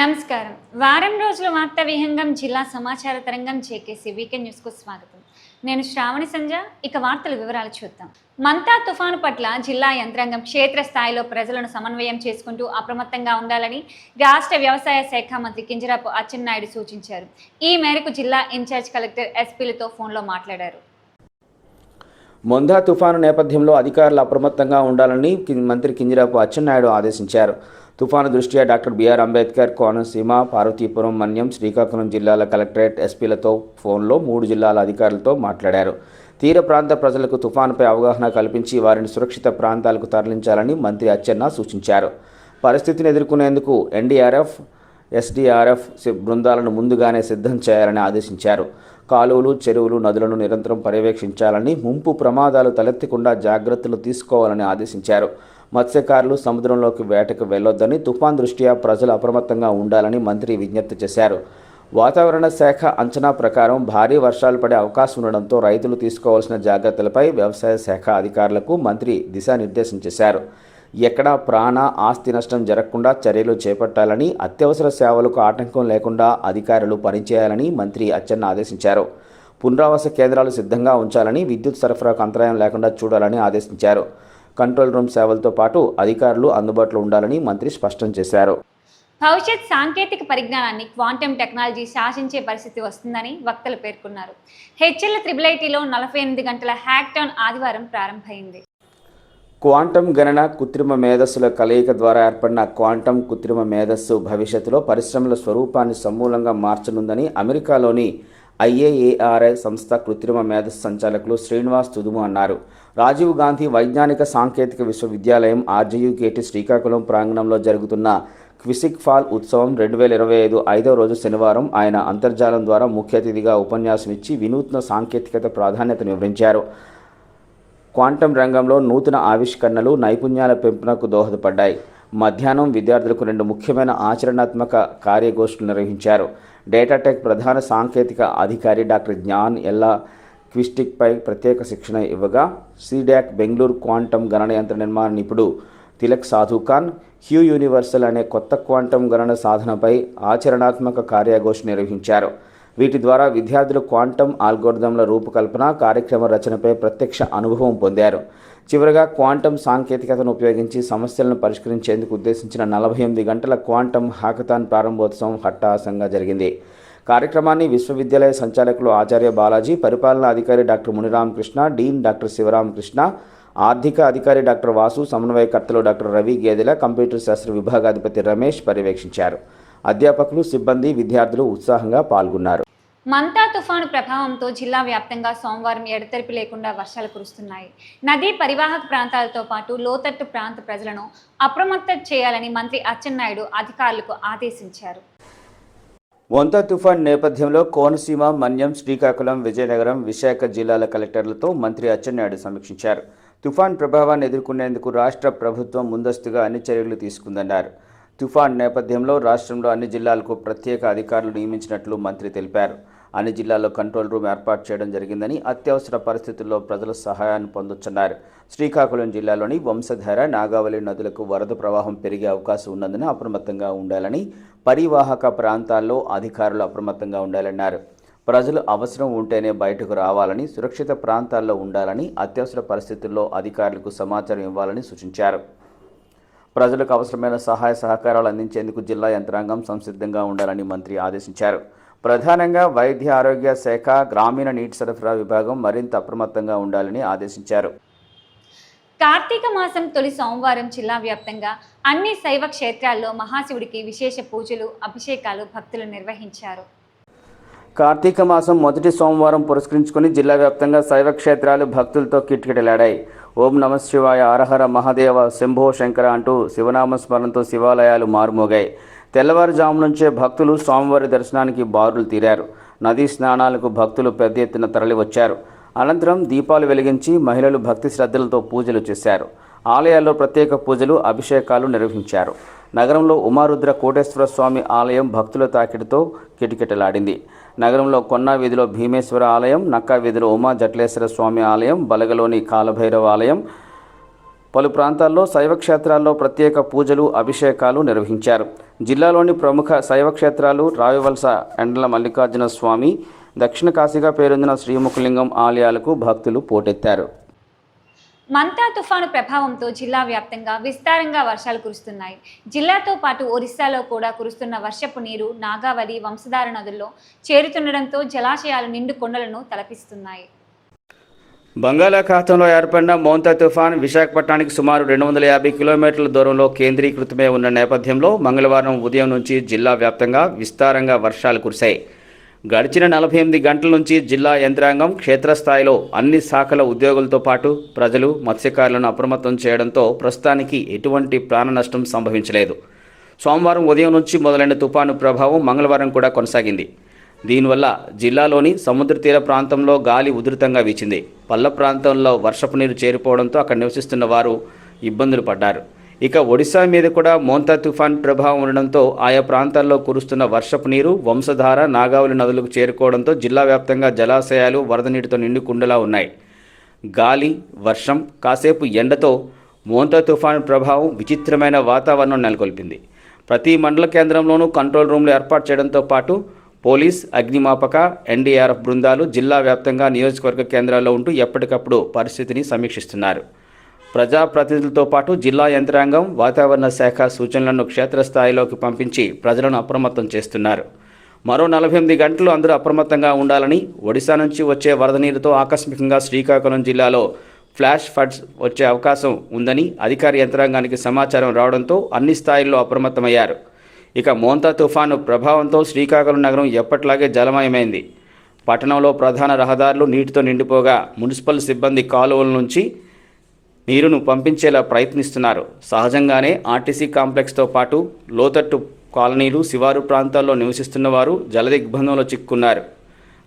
నమస్కారం వారం రోజుల వార్త విహంగం జిల్లా సమాచార తరంగం చేకేసి వీకెండ్ న్యూస్కు స్వాగతం నేను శ్రావణి సంజ ఇక వార్తల వివరాలు చూద్దాం మంతా తుఫాను పట్ల జిల్లా యంత్రాంగం క్షేత్రస్థాయిలో ప్రజలను సమన్వయం చేసుకుంటూ అప్రమత్తంగా ఉండాలని రాష్ట్ర వ్యవసాయ శాఖ మంత్రి కింజరాపు అచ్చెన్నాయుడు సూచించారు ఈ మేరకు జిల్లా ఇన్ఛార్జ్ కలెక్టర్ ఎస్పీలతో ఫోన్లో మాట్లాడారు మొందా తుఫాను నేపథ్యంలో అధికారులు అప్రమత్తంగా ఉండాలని మంత్రి కింజరాపు అచ్చెన్నాయుడు ఆదేశించారు తుఫాను దృష్ట్యా డాక్టర్ బీఆర్ అంబేద్కర్ కోనసీమ పార్వతీపురం మన్యం శ్రీకాకుళం జిల్లాల కలెక్టరేట్ ఎస్పీలతో ఫోన్లో మూడు జిల్లాల అధికారులతో మాట్లాడారు తీర ప్రాంత ప్రజలకు తుఫానుపై అవగాహన కల్పించి వారిని సురక్షిత ప్రాంతాలకు తరలించాలని మంత్రి అచ్చెన్న సూచించారు పరిస్థితిని ఎదుర్కొనేందుకు ఎన్డీఆర్ఎఫ్ ఎస్డీఆర్ఎఫ్ బృందాలను ముందుగానే సిద్ధం చేయాలని ఆదేశించారు కాలువలు చెరువులు నదులను నిరంతరం పర్యవేక్షించాలని ముంపు ప్రమాదాలు తలెత్తకుండా జాగ్రత్తలు తీసుకోవాలని ఆదేశించారు మత్స్యకారులు సముద్రంలోకి వేటకు వెళ్లొద్దని తుఫాన్ దృష్ట్యా ప్రజలు అప్రమత్తంగా ఉండాలని మంత్రి విజ్ఞప్తి చేశారు వాతావరణ శాఖ అంచనా ప్రకారం భారీ వర్షాలు పడే అవకాశం ఉండడంతో రైతులు తీసుకోవాల్సిన జాగ్రత్తలపై వ్యవసాయ శాఖ అధికారులకు మంత్రి దిశానిర్దేశం చేశారు ఎక్కడా ప్రాణ ఆస్తి నష్టం జరగకుండా చర్యలు చేపట్టాలని అత్యవసర సేవలకు ఆటంకం లేకుండా అధికారులు పనిచేయాలని మంత్రి అచ్చెన్న ఆదేశించారు పునరావాస కేంద్రాలు సిద్ధంగా ఉంచాలని విద్యుత్ సరఫరాకు అంతరాయం లేకుండా చూడాలని ఆదేశించారు కంట్రోల్ రూమ్ సేవలతో పాటు అధికారులు అందుబాటులో ఉండాలని మంత్రి స్పష్టం చేశారు భవిష్యత్ సాంకేతిక పరిజ్ఞానాన్ని క్వాంటమ్ టెక్నాలజీ శాసించే పరిస్థితి వస్తుందని వక్తలు పేర్కొన్నారు హెచ్ఎల్ త్రిబుల్ ఐటీలో నలభై ఎనిమిది గంటల టౌన్ ఆదివారం ప్రారంభమైంది క్వాంటం గణన కృత్రిమ మేధస్సుల కలయిక ద్వారా ఏర్పడిన క్వాంటం కృత్రిమ మేధస్సు భవిష్యత్తులో పరిశ్రమల స్వరూపాన్ని సమూలంగా మార్చనుందని అమెరికాలోని ఐఏఏఆర్ఐ సంస్థ కృత్రిమ మేధస్సు సంచాలకులు శ్రీనివాస్ తుదుము అన్నారు రాజీవ్ గాంధీ వైజ్ఞానిక సాంకేతిక విశ్వవిద్యాలయం ఆర్జీయుకేటి శ్రీకాకుళం ప్రాంగణంలో జరుగుతున్న క్విసిక్ ఫాల్ ఉత్సవం రెండు వేల ఇరవై ఐదు ఐదో రోజు శనివారం ఆయన అంతర్జాలం ద్వారా ముఖ్య అతిథిగా ఉపన్యాసం ఇచ్చి వినూత్న సాంకేతికత ప్రాధాన్యతను వివరించారు క్వాంటం రంగంలో నూతన ఆవిష్కరణలు నైపుణ్యాల పెంపునకు దోహదపడ్డాయి మధ్యాహ్నం విద్యార్థులకు రెండు ముఖ్యమైన ఆచరణాత్మక కార్యగోష్ఠులు నిర్వహించారు డేటాటెక్ ప్రధాన సాంకేతిక అధికారి డాక్టర్ జ్ఞాన్ ఎల్లా క్విస్టిక్పై ప్రత్యేక శిక్షణ ఇవ్వగా సీడాక్ బెంగళూరు క్వాంటం గణన యంత్ర నిర్మాణ నిపుణుడు తిలక్ సాధుఖాన్ హ్యూ యూనివర్సల్ అనే కొత్త క్వాంటం గణన సాధనపై ఆచరణాత్మక కార్యగోష్ఠి నిర్వహించారు వీటి ద్వారా విద్యార్థులు క్వాంటమ్ ఆల్గోరిథంల రూపకల్పన కార్యక్రమ రచనపై ప్రత్యక్ష అనుభవం పొందారు చివరగా క్వాంటమ్ సాంకేతికతను ఉపయోగించి సమస్యలను పరిష్కరించేందుకు ఉద్దేశించిన నలభై ఎనిమిది గంటల క్వాంటమ్ హాకథాన్ ప్రారంభోత్సవం హట్టాసంగా జరిగింది కార్యక్రమాన్ని విశ్వవిద్యాలయ సంచాలకులు ఆచార్య బాలాజీ పరిపాలనా అధికారి doctor Muniramakrishna dean doctor Sivaramakrishna ఆర్థిక అధికారి డాక్టర్ వాసు సమన్వయకర్తలు డాక్టర్ రవి గేదెల కంప్యూటర్ శాస్త్ర విభాగాధిపతి రమేష్ పర్యవేక్షించారు అధ్యాపకులు సిబ్బంది విద్యార్థులు ఉత్సాహంగా పాల్గొన్నారు మంతా తుఫాను ప్రభావంతో జిల్లా వ్యాప్తంగా సోమవారం ఎడతెరిపి లేకుండా వర్షాలు కురుస్తున్నాయి నదీ పరివాహక ప్రాంతాలతో పాటు లోతట్టు ప్రాంత ప్రజలను అప్రమత్త చేయాలని మంత్రి అచ్చెన్నాయుడు అధికారులకు ఆదేశించారు వంత తుఫాన్ నేపథ్యంలో కోనసీమ మన్యం శ్రీకాకుళం విజయనగరం విశాఖ జిల్లాల కలెక్టర్లతో మంత్రి అచ్చెన్నాయుడు సమీక్షించారు తుఫాన్ ప్రభావాన్ని ఎదుర్కొనేందుకు రాష్ట్ర ప్రభుత్వం ముందస్తుగా అన్ని చర్యలు తీసుకుందన్నారు తుఫాన్ నేపథ్యంలో రాష్ట్రంలో అన్ని జిల్లాలకు ప్రత్యేక అధికారులు నియమించినట్లు మంత్రి తెలిపారు అన్ని జిల్లాల్లో కంట్రోల్ రూమ్ ఏర్పాటు చేయడం జరిగిందని అత్యవసర పరిస్థితుల్లో ప్రజలు సహాయాన్ని పొందొచ్చన్నారు శ్రీకాకుళం జిల్లాలోని వంశధార నాగావళి నదులకు వరద ప్రవాహం పెరిగే అవకాశం ఉన్నందున అప్రమత్తంగా ఉండాలని పరివాహక ప్రాంతాల్లో అధికారులు అప్రమత్తంగా ఉండాలన్నారు ప్రజలు అవసరం ఉంటేనే బయటకు రావాలని సురక్షిత ప్రాంతాల్లో ఉండాలని అత్యవసర పరిస్థితుల్లో అధికారులకు సమాచారం ఇవ్వాలని సూచించారు ప్రజలకు అవసరమైన సహాయ సహకారాలు అందించేందుకు జిల్లా యంత్రాంగం సంసిద్ధంగా ఉండాలని మంత్రి ఆదేశించారు ప్రధానంగా వైద్య ఆరోగ్య శాఖ గ్రామీణ నీటి సరఫరా విభాగం మరింత అప్రమత్తంగా ఉండాలని ఆదేశించారు కార్తీక మాసం తొలి సోమవారం జిల్లా వ్యాప్తంగా అన్ని శైవ క్షేత్రాల్లో మహాశివుడికి విశేష పూజలు అభిషేకాలు భక్తులు నిర్వహించారు కార్తీక మాసం మొదటి సోమవారం పురస్కరించుకుని జిల్లా వ్యాప్తంగా శైవ క్షేత్రాలు భక్తులతో కిటకిటలాడాయి ఓం నమ శివాయ అరహర మహాదేవ శంభో శంకర అంటూ శివనామ స్మరణతో శివాలయాలు మారుమోగాయి తెల్లవారుజాము నుంచే భక్తులు స్వామివారి దర్శనానికి బారులు తీరారు నదీ స్నానాలకు భక్తులు పెద్ద ఎత్తున తరలివచ్చారు అనంతరం దీపాలు వెలిగించి మహిళలు భక్తి శ్రద్ధలతో పూజలు చేశారు ఆలయాల్లో ప్రత్యేక పూజలు అభిషేకాలు నిర్వహించారు నగరంలో ఉమారుద్ర కోటేశ్వర స్వామి ఆలయం భక్తుల తాకిడితో కిటకిటలాడింది నగరంలో కొన్నా వీధిలో భీమేశ్వర ఆలయం నక్కా వీధిలో ఉమా జట్లేశ్వర స్వామి ఆలయం బలగలోని కాలభైరవ ఆలయం పలు ప్రాంతాల్లో శైవక్షేత్రాల్లో ప్రత్యేక పూజలు అభిషేకాలు నిర్వహించారు జిల్లాలోని ప్రముఖ శైవక్షేత్రాలు రావివలస ఎండల మల్లికార్జున స్వామి దక్షిణ కాశీగా పేరొందిన శ్రీముఖలింగం ఆలయాలకు భక్తులు పోటెత్తారు మంతా తుఫాను ప్రభావంతో జిల్లా వ్యాప్తంగా విస్తారంగా వర్షాలు కురుస్తున్నాయి జిల్లాతో పాటు ఒరిస్సాలో కూడా కురుస్తున్న వర్షపు నీరు నాగావళి వంశధార నదుల్లో చేరుతుండడంతో జలాశయాలు నిండు కొండలను తలపిస్తున్నాయి బంగాళాఖాతంలో ఏర్పడిన మౌంతా తుఫాన్ విశాఖపట్నానికి సుమారు రెండు వందల యాభై కిలోమీటర్ల దూరంలో కేంద్రీకృతమై ఉన్న నేపథ్యంలో మంగళవారం ఉదయం నుంచి జిల్లా వ్యాప్తంగా విస్తారంగా వర్షాలు కురిశాయి గడిచిన నలభై ఎనిమిది గంటల నుంచి జిల్లా యంత్రాంగం క్షేత్రస్థాయిలో అన్ని శాఖల ఉద్యోగులతో పాటు ప్రజలు మత్స్యకారులను అప్రమత్తం చేయడంతో ప్రస్తుతానికి ఎటువంటి ప్రాణ నష్టం సంభవించలేదు సోమవారం ఉదయం నుంచి మొదలైన తుపాను ప్రభావం మంగళవారం కూడా కొనసాగింది దీనివల్ల జిల్లాలోని సముద్ర తీర ప్రాంతంలో గాలి ఉధృతంగా వీచింది పల్ల ప్రాంతంలో వర్షపు నీరు చేరిపోవడంతో అక్కడ నివసిస్తున్న వారు ఇబ్బందులు పడ్డారు ఇక ఒడిశా మీద కూడా మోంతా తుఫాన్ ప్రభావం ఉండడంతో ఆయా ప్రాంతాల్లో కురుస్తున్న వర్షపు నీరు వంశధార నాగావళి నదులకు చేరుకోవడంతో జిల్లా వ్యాప్తంగా జలాశయాలు వరద నీటితో నిండి కుండలా ఉన్నాయి గాలి వర్షం కాసేపు ఎండతో మోంతా తుఫాన్ ప్రభావం విచిత్రమైన వాతావరణం నెలకొల్పింది ప్రతి మండల కేంద్రంలోనూ కంట్రోల్ రూమ్లు ఏర్పాటు చేయడంతో పాటు పోలీస్ అగ్నిమాపక ఎన్డీఆర్ఎఫ్ బృందాలు జిల్లా వ్యాప్తంగా నియోజకవర్గ కేంద్రాల్లో ఉంటూ ఎప్పటికప్పుడు పరిస్థితిని సమీక్షిస్తున్నారు ప్రజాప్రతినిధులతో పాటు జిల్లా యంత్రాంగం వాతావరణ శాఖ సూచనలను క్షేత్రస్థాయిలోకి పంపించి ప్రజలను అప్రమత్తం చేస్తున్నారు మరో నలభై ఎనిమిది గంటలు అందరూ అప్రమత్తంగా ఉండాలని ఒడిశా నుంచి వచ్చే వరద నీరుతో ఆకస్మికంగా శ్రీకాకుళం జిల్లాలో ఫ్లాష్ ఫ్లడ్స్ వచ్చే అవకాశం ఉందని అధికార యంత్రాంగానికి సమాచారం రావడంతో అన్ని స్థాయిల్లో అప్రమత్తమయ్యారు ఇక మోంతా తుఫాను ప్రభావంతో శ్రీకాకుళం నగరం ఎప్పట్లాగే జలమయమైంది పట్టణంలో ప్రధాన రహదారులు నీటితో నిండిపోగా మున్సిపల్ సిబ్బంది కాలువల నుంచి నీరును పంపించేలా ప్రయత్నిస్తున్నారు సహజంగానే ఆర్టీసీ కాంప్లెక్స్తో పాటు లోతట్టు కాలనీలు శివారు ప్రాంతాల్లో నివసిస్తున్న వారు జలదిగ్బంధంలో చిక్కున్నారు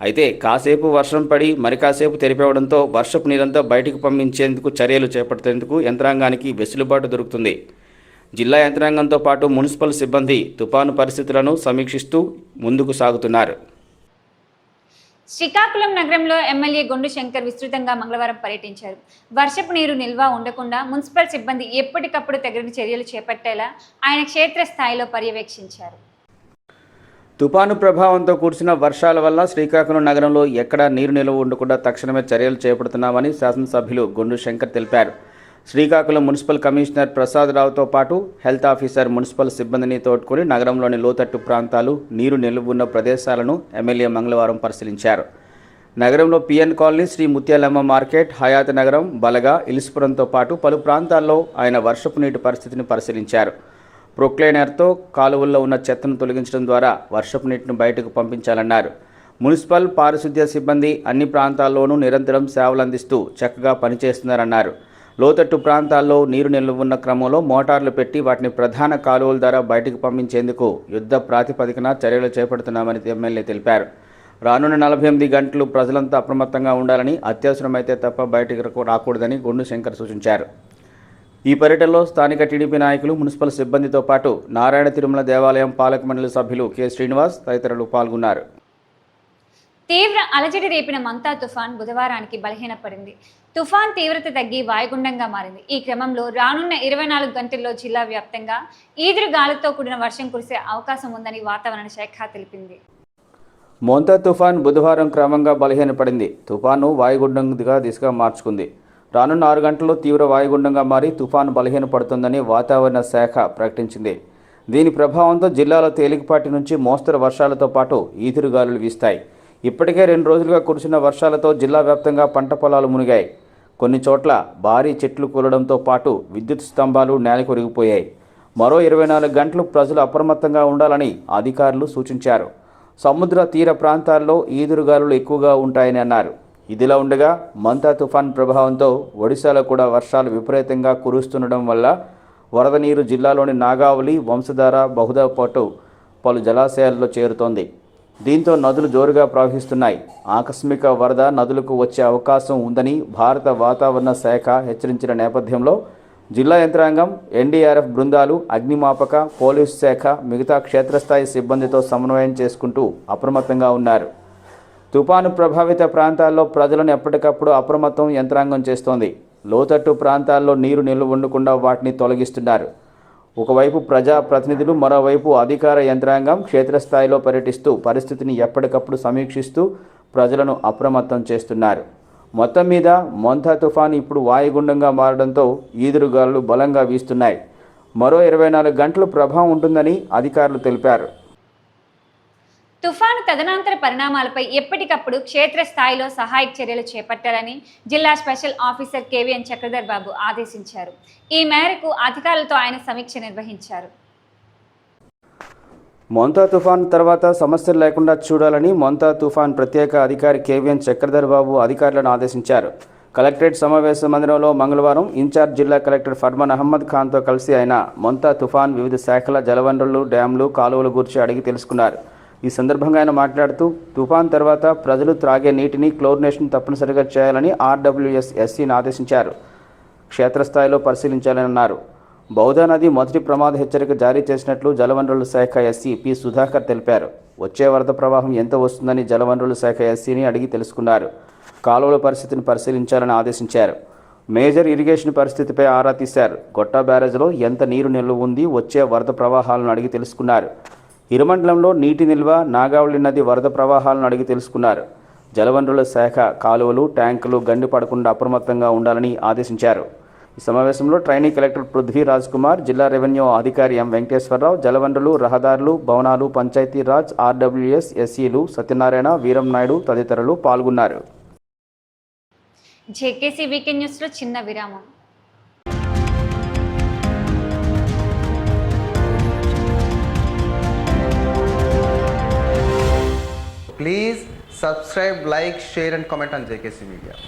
అయితే కాసేపు వర్షం పడి మరి కాసేపు తెరిపేవడంతో వర్షపు నీరంతా బయటకు పంపించేందుకు చర్యలు చేపట్టేందుకు యంత్రాంగానికి వెసులుబాటు దొరుకుతుంది జిల్లా యంత్రాంగంతో పాటు మున్సిపల్ సిబ్బంది తుపాను పరిస్థితులను సమీక్షిస్తూ ముందుకు సాగుతున్నారు శ్రీకాకుళం నగరంలో ఎమ్మెల్యే గొండు శంకర్ విస్తృతంగా మంగళవారం పర్యటించారు వర్షపు నీరు నిల్వ ఉండకుండా మున్సిపల్ సిబ్బంది ఎప్పటికప్పుడు తగిన చర్యలు చేపట్టేలా ఆయన క్షేత్రస్థాయిలో పర్యవేక్షించారు తుపాను ప్రభావంతో కూర్చున్న వర్షాల వల్ల శ్రీకాకుళం నగరంలో ఎక్కడా నీరు నిల్వ ఉండకుండా తక్షణమే చర్యలు చేపడుతున్నామని శాసనసభ్యులు గొండు శంకర్ తెలిపారు శ్రీకాకుళం మున్సిపల్ కమిషనర్ ప్రసాద్ రావుతో పాటు హెల్త్ ఆఫీసర్ మున్సిపల్ సిబ్బందిని తోడ్కొని నగరంలోని లోతట్టు ప్రాంతాలు నీరు నిలువ ఉన్న ప్రదేశాలను ఎమ్మెల్యే మంగళవారం పరిశీలించారు నగరంలో PN colony Sri Muthyalamma market Hayat Nagaram Balaga ఇలిస్పురంతో పాటు పలు ప్రాంతాల్లో ఆయన వర్షపు నీటి పరిస్థితిని పరిశీలించారు ప్రొక్లైనర్తో కాలువల్లో ఉన్న చెత్తను తొలగించడం ద్వారా వర్షపు నీటిని బయటకు పంపించాలన్నారు మున్సిపల్ పారిశుద్ధ్య సిబ్బంది అన్ని ప్రాంతాల్లోనూ నిరంతరం సేవలు అందిస్తూ చక్కగా పనిచేస్తున్నారన్నారు లోతట్టు ప్రాంతాల్లో నీరు నిల్వ ఉన్న క్రమంలో మోటార్లు పెట్టి వాటిని ప్రధాన కాలువల ద్వారా బయటకు పంపించేందుకు యుద్ధ ప్రాతిపదికన చర్యలు చేపడుతున్నామని ఎమ్మెల్యే తెలిపారు రానున్న నలభై ఎనిమిది గంటలు ప్రజలంతా అప్రమత్తంగా ఉండాలని అత్యవసరమైతే తప్ప బయటకు రాకూడదని గుండు శంకర్ సూచించారు ఈ పర్యటనలో స్థానిక టీడీపీ నాయకులు మున్సిపల్ సిబ్బందితో పాటు నారాయణ తిరుమల దేవాలయం పాలక మండలి సభ్యులు కె శ్రీనివాస్ తదితరులు పాల్గొన్నారు తీవ్ర అలజడి రేపిన మంతా తుఫాన్ బుధవారానికి బలహీనపడింది తుఫాన్ తీవ్రత తగ్గి వాయుగుండంగా మారింది ఈ క్రమంలో రానున్న ఇరవై నాలుగు గంటల్లో జిల్లా వ్యాప్తంగా ఈదురు గాలితో కూడిన వర్షం కురిసే అవకాశం ఉందని వాతావరణ శాఖ తెలిపింది మోంతా తుఫాన్ బుధవారం క్రమంగా బలహీనపడింది తుఫాను వాయుగుండంగా దిశగా మార్చుకుంది రానున్న ఆరు గంటల్లో తీవ్ర వాయుగుండంగా మారి తుఫాను బలహీనపడుతుందని వాతావరణ శాఖ ప్రకటించింది దీని ప్రభావంతో జిల్లాలో తేలికపాటి నుంచి మోస్తరు వర్షాలతో పాటు ఈదురుగాలులు వీస్తాయి ఇప్పటికే రెండు రోజులుగా కురిసిన వర్షాలతో జిల్లా వ్యాప్తంగా పంట పొలాలు మునిగాయి కొన్ని చోట్ల భారీ చెట్లు కూలడంతో పాటు విద్యుత్ స్తంభాలు నేలకొరిగిపోయాయి మరో ఇరవై నాలుగు గంటలు ప్రజలు అప్రమత్తంగా ఉండాలని అధికారులు సూచించారు సముద్ర తీర ప్రాంతాల్లో ఈదురుగాలులు ఎక్కువగా ఉంటాయని అన్నారు ఇదిలా ఉండగా మంతా తుఫాన్ ప్రభావంతో ఒడిశాలో కూడా వర్షాలు విపరీతంగా కురుస్తుండడం వల్ల వరద నీరు జిల్లాలోని నాగావళి వంశధార బహుదా పాటు పలు జలాశయాల్లో చేరుతోంది దీంతో నదులు జోరుగా ప్రవహిస్తున్నాయి ఆకస్మిక వరద నదులకు వచ్చే అవకాశం ఉందని భారత వాతావరణ శాఖ హెచ్చరించిన నేపథ్యంలో జిల్లా యంత్రాంగం ఎన్డీఆర్ఎఫ్ బృందాలు అగ్నిమాపక పోలీసు శాఖ మిగతా క్షేత్రస్థాయి సిబ్బందితో సమన్వయం చేసుకుంటూ అప్రమత్తంగా ఉన్నారు తుపాను ప్రభావిత ప్రాంతాల్లో ప్రజలను ఎప్పటికప్పుడు అప్రమత్తం యంత్రాంగం చేస్తోంది లోతట్టు ప్రాంతాల్లో నీరు నిల్వ ఉండకుండా వాటిని తొలగిస్తున్నారు ఒకవైపు ప్రజాప్రతినిధులు మరోవైపు అధికార యంత్రాంగం క్షేత్రస్థాయిలో పర్యటిస్తూ పరిస్థితిని ఎప్పటికప్పుడు సమీక్షిస్తూ ప్రజలను అప్రమత్తం చేస్తున్నారు మొత్తం మీద మొంతా తుఫాన్ ఇప్పుడు వాయుగుండంగా మారడంతో ఈదురుగాలు బలంగా వీస్తున్నాయి మరో ఇరవై నాలుగు గంటలు ప్రభావం ఉంటుందని అధికారులు తెలిపారు తుఫాను తదనంతర పరిణామాలపై ఎప్పటికప్పుడు క్షేత్రస్థాయిలో సహాయక చర్యలు చేపట్టాలని జిల్లా special officer KVN Chakradhar Babu ఆదేశించారు ఈ మేరకు అధికారులతో ఆయన సమీక్ష నిర్వహించారు మొంతా తుఫాన్ తర్వాత సమస్యలు లేకుండా చూడాలని మొంతా తుఫాన్ ప్రత్యేక అధికారి కేవీఎన్ చక్రధర్ బాబు అధికారులను ఆదేశించారు కలెక్టరేట్ సమావేశ మందిరంలో మంగళవారం ఇన్ఛార్జ్ జిల్లా కలెక్టర్ ఫర్మాన్ అహ్మద్ ఖాన్తో కలిసి ఆయన మొంతా తుఫాన్ వివిధ శాఖల జలవనరులు డ్యాంలు కాలువల గురించి అడిగి తెలుసుకున్నారు ఈ సందర్భంగా ఆయన మాట్లాడుతూ తుఫాన్ తర్వాత ప్రజలు త్రాగే నీటిని క్లోరినేషన్ తప్పనిసరిగా చేయాలని ఆర్డబ్ల్యూఎస్ ఎస్సీని ఆదేశించారు క్షేత్రస్థాయిలో పరిశీలించాలని అన్నారు బౌధా నది మొదటి ప్రమాద హెచ్చరిక జారీ చేసినట్లు జలవనరుల శాఖ ఎస్సీ పి సుధాకర్ తెలిపారు వచ్చే వరద ప్రవాహం ఎంత వస్తుందని జలవనరుల శాఖ ఎస్సీని అడిగి తెలుసుకున్నారు కాలువల పరిస్థితిని పరిశీలించాలని ఆదేశించారు మేజర్ ఇరిగేషన్ పరిస్థితిపై ఆరా తీశారు గొట్టా బ్యారేజ్లో ఎంత నీరు నిల్వ ఉంది వచ్చే వరద ప్రవాహాలను అడిగి తెలుసుకున్నారు ఇరుమండలంలో నీటి నిల్వ నాగావళి నది వరద ప్రవాహాలను అడిగి తెలుసుకున్నారు జలవనరుల శాఖ కాలువలు ట్యాంకులు గండి పడకుండా అప్రమత్తంగా ఉండాలని ఆదేశించారు ఈ సమావేశంలో ట్రైనీ కలెక్టర్ పృథ్వీ రాజ్ కుమార్ జిల్లా రెవెన్యూ అధికారి ఎం వెంకటేశ్వరరావు జలవనరులు రహదారులు భవనాలు పంచాయతీరాజ్ ఆర్డబ్ల్యూఎస్ ఎస్సీలు సత్యనారాయణ వీరం నాయుడు తదితరులు పాల్గొన్నారు జేకేసీ వీకెండ్ న్యూస్లో చిన్న విరామం Please subscribe, like, share and comment on JKC Media.